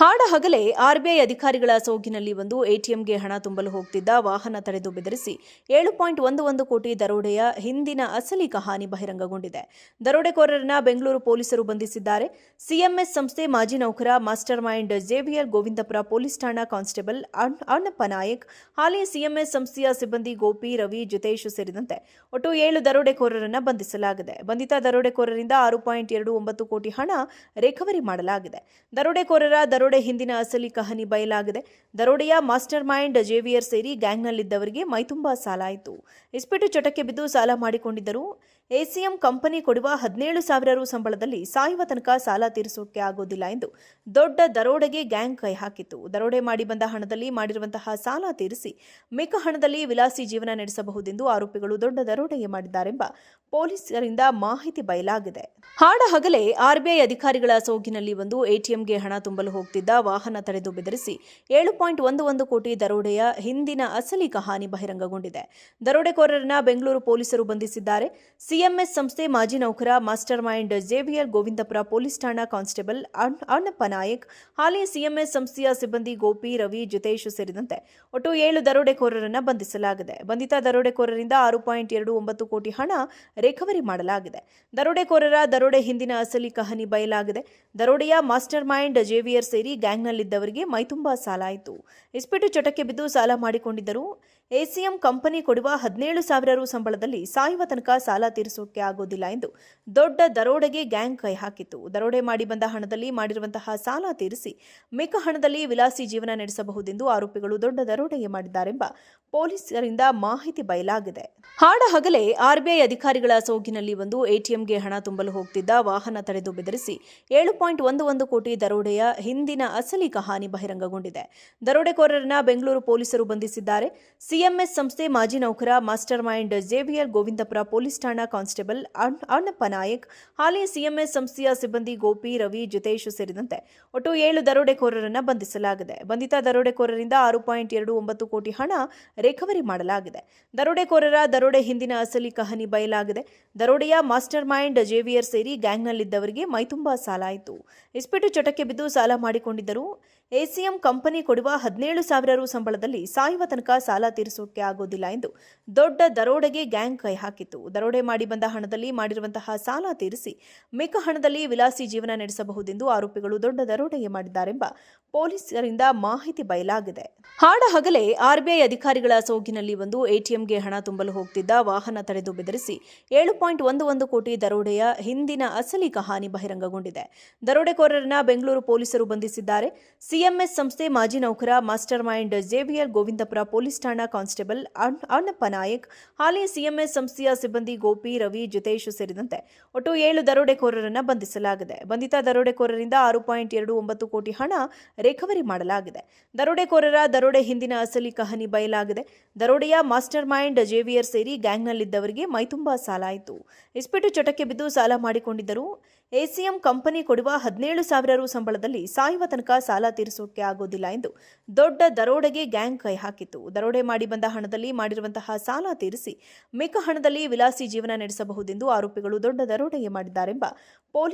ಹಾಡ ಹಗಲೇ ಆರ್ಬಿಐ ಅಧಿಕಾರಿಗಳ ಸೋಗಿನಲ್ಲಿ ಒಂದು ಎಟಿಎಂಗೆ ಹಣ ತುಂಬಲು ಹೋಗ್ತಿದ್ದ ವಾಹನ ತಡೆದು ಬೆದರಿಸಿ ಏಳು ಪಾಯಿಂಟ್ ಒಂದು ಒಂದು ಕೋಟಿ ದರೋಡೆಯ ಹಿಂದಿನ ಅಸಲಿ ಕಹಾನಿ ಬಹಿರಂಗಗೊಂಡಿದೆ. ದರೋಡೆಕೋರರನ್ನ ಬೆಂಗಳೂರು ಪೊಲೀಸರು ಬಂಧಿಸಿದ್ದಾರೆ. ಸಿಎಂಎಸ್ ಸಂಸ್ಥೆ ಮಾಜಿ ನೌಕರ, master mind Xavier Govindapura police ಠಾಣಾ ಕಾನ್ಸ್ಟೇಬಲ್ ಅಣ್- ಅಣ್ಣಪ್ಪ ನಾಯಕ್, ಹಾಲಿ ಸಿಎಂಎಸ್ ಸಂಸ್ಥೆಯ ಸಿಬ್ಬಂದಿ ಗೋಪಿ, ರವಿ, ಜಿತೇಶ್ ಸೇರಿದಂತೆ ಒಟ್ಟು ಏಳು ದರೋಡೆಕೋರರನ್ನ ಬಂಧಿಸಲಾಗಿದೆ. ಬಂಧಿತ ದರೋಡೆಕೋರರಿಂದ ಆರು ಪಾಯಿಂಟ್ ಎರಡು ಒಂಬತ್ತು ಕೋಟಿ ಹಣ ರಿಕವರಿ ಮಾಡಲಾಗಿದೆ. ದರೋಡೆಕೋರರ ದರೋಡೆ ಹಿಂದಿನ ಅಸಲಿ ಕಹನಿ ಬಯಲಾಗಿದೆ. ದರೋಡೆಯ ಮಾಸ್ಟರ್ ಮೈಂಡ್ ಜೇವಿಯರ್ ಸೇರಿ ಗ್ಯಾಂಗ್ನಲ್ಲಿದ್ದವರಿಗೆ ಮೈತುಂಬಾ ಸಾಲ ಆಯಿತು ಇಸ್ಪಿಟು ಚಟಕ್ಕೆ ಬಿದ್ದು ಸಾಲ ಮಾಡಿಕೊಂಡಿದ್ದರು. ಎಸಿಎಂ ಕಂಪನಿ ಕೊಡುವ ಹದಿನೇಳು ಸಾವಿರ ರು ಸಂಬಳದಲ್ಲಿ ಸಾಯುವ ತನಕ ಸಾಲ ತೀರಿಸೋಕೆ ಆಗೋದಿಲ್ಲ ಎಂದು ದೊಡ್ಡ ದರೋಡೆಗೆ ಗ್ಯಾಂಗ್ ಕೈ ಹಾಕಿತ್ತು. ದರೋಡೆ ಮಾಡಿ ಬಂದ ಹಣದಲ್ಲಿ ಮಾಡಿರುವಂತಹ ಸಾಲ ತೀರಿಸಿ ಮಿಕ್ಕ ಹಣದಲ್ಲಿ ವಿಲಾಸಿ ಜೀವನ ನಡೆಸಬಹುದೆಂದು ಆರೋಪಿಗಳು ದೊಡ್ಡ ದರೋಡೆಗೆ ಮಾಡಿದ್ದಾರೆಂಬ ಪೊಲೀಸರಿಂದ ಮಾಹಿತಿ ಬಯಲಾಗಿದೆ. ಹಾಡ ಹಗಲೇ ಆರ್ಬಿಐ ಅಧಿಕಾರಿಗಳ ಸೋಗಿನಲ್ಲಿ ಒಂದು ಎಟಿಎಂಗೆ ಹಣ ತುಂಬಲು ಹೋಗ್ತಿದ್ದ ವಾಹನ ತಡೆದು ಬೆದರಿಸಿ ಏಳು ಪಾಯಿಂಟ್ ಒಂದು ಒಂದು ಕೋಟಿ ದರೋಡೆಯ ಹಿಂದಿನ ಅಸಲಿ ಕಹಾನಿ ಬಹಿರಂಗಗೊಂಡಿದೆ. ದರೋಡೆಕೋರರನ್ನ ಬೆಂಗಳೂರು ಪೊಲೀಸರು ಬಂಧಿಸಿದ್ದಾರೆ. ಸಿಎಂಎಸ್ ಸಂಸ್ಥೆ ಮಾಜಿ ನೌಕರ, master mind Xavier Govindapura police ಠಾಣಾ ಕಾನ್ಸ್ಟೇಬಲ್ ಅಣ್- ಅಣ್ಣಪ್ಪ ನಾಯಕ್, ಹಾಲಿ ಸಿಎಂಎಸ್ ಸಂಸ್ಥೆಯ ಸಿಬ್ಬಂದಿ ಗೋಪಿ, ರವಿ, ಜಿತೇಶ್ ಸೇರಿದಂತೆ ಒಟ್ಟು ಏಳು ದರೋಡೆಕೋರರನ್ನು ಬಂಧಿಸಲಾಗಿದೆ. ಬಂಧಿತ ದರೋಡೆಕೋರರಿಂದ ಆರು ಪಾಯಿಂಟ್ ಎರಡು ಒಂಬತ್ತು ಕೋಟಿ ಹಣ ರಿಕವರಿ ಮಾಡಲಾಗಿದೆ. ದರೋಡೆಕೋರರ ದರೋಡೆ ಹಿಂದಿನ ಅಸಲಿ ಕಹನಿ ಬಯಲಾಗಿದೆ. ದರೋಡೆಯ ಮಾಸ್ಟರ್ ಮೈಂಡ್ ಜೇವಿಯರ್ ಸೇರಿ ಗ್ಯಾಂಗ್ನಲ್ಲಿದ್ದವರಿಗೆ ಮೈತುಂಬಾ ಸಾಲ ಆಯಿತು ಇಸ್ಪಿಟು ಚಟಕ್ಕೆ ಬಿದ್ದು ಸಾಲ ಮಾಡಿಕೊಂಡಿದ್ದರು. ಎಸಿಎಂ ಕಂಪನಿ ಕೊಡುವ ಹದಿನೇಳು ಸಾವಿರ ರು ಸಂಬಳದಲ್ಲಿ ಸಾಯುವ ತನಕ ಸಾಲ ತೀರಿಸೋಕೆ ಆಗೋದಿಲ್ಲ ಎಂದು ದೊಡ್ಡ ದರೋಡೆಗೆ ಗ್ಯಾಂಗ್ ಕೈ ಹಾಕಿತ್ತು. ದರೋಡೆ ಮಾಡಿ ಬಂದ ಹಣದಲ್ಲಿ ಮಾಡಿರುವಂತಹ ಸಾಲ ತೀರಿಸಿ ಮಿಕ್ಕ ಹಣದಲ್ಲಿ ವಿಲಾಸಿ ಜೀವನ ನಡೆಸಬಹುದೆಂದು ಆರೋಪಿಗಳು ದೊಡ್ಡ ದರೋಡೆಗೆ ಮಾಡಿದ್ದಾರೆಂಬ ಪೊಲೀಸರಿಂದ ಮಾಹಿತಿ ಬಯಲಾಗಿದೆ. ಹಾಡ ಹಗಲೇ ಆರ್ಬಿಐ ಅಧಿಕಾರಿಗಳ ಸೋಗಿನಲ್ಲಿ ಒಂದು ಎಟಿಎಂಗೆ ಹಣ ತುಂಬಲು ಹೋಗ್ತಿದ್ದ ವಾಹನ ತಡೆದು ಬೆದರಿಸಿ ಏಳು ಪಾಯಿಂಟ್ ಒಂದು ಒಂದು ಕೋಟಿ ದರೋಡೆಯ ಹಿಂದಿನ ಅಸಲಿ ಕಹಾನಿ ಬಹಿರಂಗಗೊಂಡಿದೆ. ದರೋಡೆಕೋರರನ್ನ ಬೆಂಗಳೂರು ಪೊಲೀಸರು ಬಂಧಿಸಿದ್ದಾರೆ. ಸಿಎಂಎಸ್ ಸಂಸ್ಥೆ ಮಾಜಿ ನೌಕರ, master mind Xavier Govindapura police ಠಾಣಾ ಕಾನ್ಸ್ಟೇಬಲ್ ಅಣ್- ಅಣ್ಣಪ್ಪ ನಾಯಕ್, ಹಾಲಿ ಸಿಎಂಎಸ್ ಸಂಸ್ಥೆಯ ಸಿಬ್ಬಂದಿ ಗೋಪಿ, ರವಿ, ಜಿತೇಶ್ ಸೇರಿದಂತೆ ಒಟ್ಟು ಏಳು ದರೋಡೆಕೋರರನ್ನು ಬಂಧಿಸಲಾಗಿದೆ. ಬಂಧಿತ ದರೋಡೆಕೋರರಿಂದ ಆರು ಪಾಯಿಂಟ್ ಎರಡು ಒಂಬತ್ತು ಕೋಟಿ ಹಣ ರಿಕವರಿ ಮಾಡಲಾಗಿದೆ. ದರೋಡೆಕೋರರ ದರೋಡೆ ಹಿಂದಿನ ಅಸಲಿ ಕಹನಿ ಬಯಲಾಗಿದೆ. ದರೋಡೆಯ ಮಾಸ್ಟರ್ ಮೈಂಡ್ ಜೇವಿಯರ್ ಸೇರಿ ಗ್ಯಾಂಗ್ನಲ್ಲಿದ್ದವರಿಗೆ ಮೈತುಂಬಾ ಸಾಲ ಆಯಿತು ಇಸ್ಪಿಟು ಚಟಕ್ಕೆ ಬಿದ್ದು ಸಾಲ ಮಾಡಿಕೊಂಡಿದ್ದರು. ಎಸಿಎಂ ಕಂಪನಿ ಕೊಡುವ ಹದಿನೇಳು ಸಾವಿರ ರು ಸಂಬಳದಲ್ಲಿ ಸಾಯುವ ತನಕ ಸಾಲ ತೀರಿಸೋಕೆ ಆಗೋದಿಲ್ಲ ಎಂದು ದೊಡ್ಡ ದರೋಡೆಗೆ ಗ್ಯಾಂಗ್ ಕೈ ಹಾಕಿತ್ತು. ದರೋಡೆ ಮಾಡಿ ಬಂದ ಹಣದಲ್ಲಿ ಮಾಡಿರುವಂತಹ ಸಾಲ ತೀರಿಸಿ ಮಿಕ್ಕ ಹಣದಲ್ಲಿ ವಿಲಾಸಿ ಜೀವನ ನಡೆಸಬಹುದೆಂದು ಆರೋಪಿಗಳು ದೊಡ್ಡ ದರೋಡೆಗೆ ಮಾಡಿದ್ದಾರೆಂಬ ಪೊಲೀಸರಿಂದ ಮಾಹಿತಿ ಬಯಲಾಗಿದೆ. ಹಾಡ ಹಗಲೇ ಆರ್ಬಿಐ ಅಧಿಕಾರಿಗಳ ಸೋಗಿನಲ್ಲಿ ಒಂದು ಎಟಿಎಂಗೆ ಹಣ ತುಂಬಲು ಹೋಗ್ತಿದ್ದ ವಾಹನ ತಡೆದು ಬೆದರಿಸಿ ಏಳು ಪಾಯಿಂಟ್ ಒಂದು ಒಂದು ಕೋಟಿ ದರೋಡೆಯ ಹಿಂದಿನ ಅಸಲಿ ಕಹಾನಿ ಬಹಿರಂಗಗೊಂಡಿದೆ. ದರೋಡೆಕೋರರನ್ನ ಬೆಂಗಳೂರು ಪೊಲೀಸರು ಬಂಧಿಸಿದ್ದಾರೆ. ಸಿಎಂಎಸ್ ಸಂಸ್ಥೆ ಮಾಜಿ ನೌಕರ, master mind Xavier Govindapura police ಠಾಣಾ ಕಾನ್ಸ್ಟೇಬಲ್ ಅಣ್- ಅಣ್ಣಪ್ಪ ನಾಯಕ್, ಹಾಲಿ ಸಿಎಂಎಸ್ ಸಂಸ್ಥೆಯ ಸಿಬ್ಬಂದಿ ಗೋಪಿ, ರವಿ, ಜಿತೇಶ್ ಸೇರಿದಂತೆ ಒಟ್ಟು ಏಳು ದರೋಡೆಕೋರರನ್ನು ಬಂಧಿಸಲಾಗಿದೆ. ಬಂಧಿತ ದರೋಡೆಕೋರರಿಂದ ಆರು ಪಾಯಿಂಟ್ ಎರಡು ಒಂಬತ್ತು ಕೋಟಿ ಹಣ ರಿಕವರಿ ಮಾಡಲಾಗಿದೆ. ದರೋಡೆಕೋರರ ದರೋಡೆ ಹಿಂದಿನ ಅಸಲಿ ಕಹನಿ ಬಯಲಾಗಿದೆ. ದರೋಡೆಯ ಮಾಸ್ಟರ್ ಮೈಂಡ್ ಜೇವಿಯರ್ ಸೇರಿ ಗ್ಯಾಂಗ್ನಲ್ಲಿದ್ದವರಿಗೆ ಮೈತುಂಬಾ ಸಾಲ ಆಯಿತು ಇಸ್ಪಿಟು ಚಟಕ್ಕೆ ಬಿದ್ದು ಸಾಲ ಮಾಡಿಕೊಂಡಿದ್ದರು. ಎಸಿಎಂ ಕಂಪನಿ ಕೊಡುವ ಹದಿನೇಳು ಸಾವಿರ ರು ಸಂಬಳದಲ್ಲಿ ಸಾಯುವ ತನಕ ಸಾಲ ತೀರಿಸೋಕೆ ಆಗೋದಿಲ್ಲ ಎಂದು ದೊಡ್ಡ ದರೋಡೆಗೆ ಗ್ಯಾಂಗ್ ಕೈ ಹಾಕಿತ್ತು. ದರೋಡೆ ಮಾಡಿ ಬಂದ ಹಣದಲ್ಲಿ ಮಾಡಿರುವಂತಹ ಸಾಲ ತೀರಿಸಿ ಮಿಕ್ಕ ಹಣದಲ್ಲಿ ವಿಲಾಸಿ ಜೀವನ ನಡೆಸಬಹುದೆಂದು ಆರೋಪಿಗಳು ದೊಡ್ಡ ದರೋಡೆಗೆ ಮಾಡಿದ್ದಾರೆಂಬ ಪೊಲೀಸ್